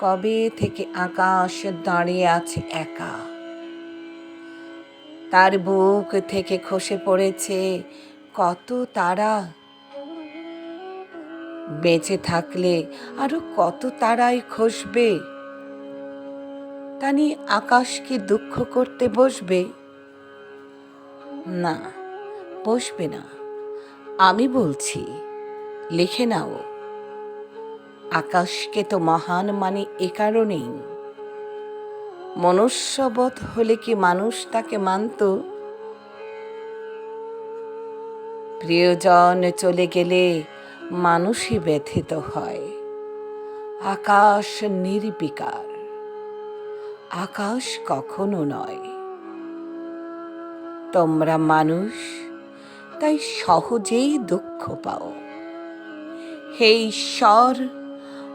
কবে থেকে আকাশ দাঁড়িয়ে আছে একা? তার বুক থেকে খসে পড়েছে কত তারা? বেঁচে থাকলে আরও কত তারাই খসবে? তা নিয়ে আকাশকে দুঃখ করতে বসবে? না বসবে না। আমি বলছি, লিখে নাও। আকাশকে তো মহান মানে এ কারণেই। মনুষ্যবধ হলে কি মানুষ তাকে মানত? প্রিয়জন চলে গেলে মানুষই ব্যথিত হয়। আকাশ নির্বিকার। আকাশ কখনো নয়। তোমরা মানুষ, তাই সহজেই দুঃখ পাও। হে ঈশ্বর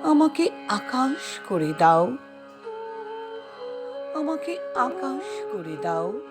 আমাকে আকাশ করে দাও। আমাকে আকাশ করে দাও।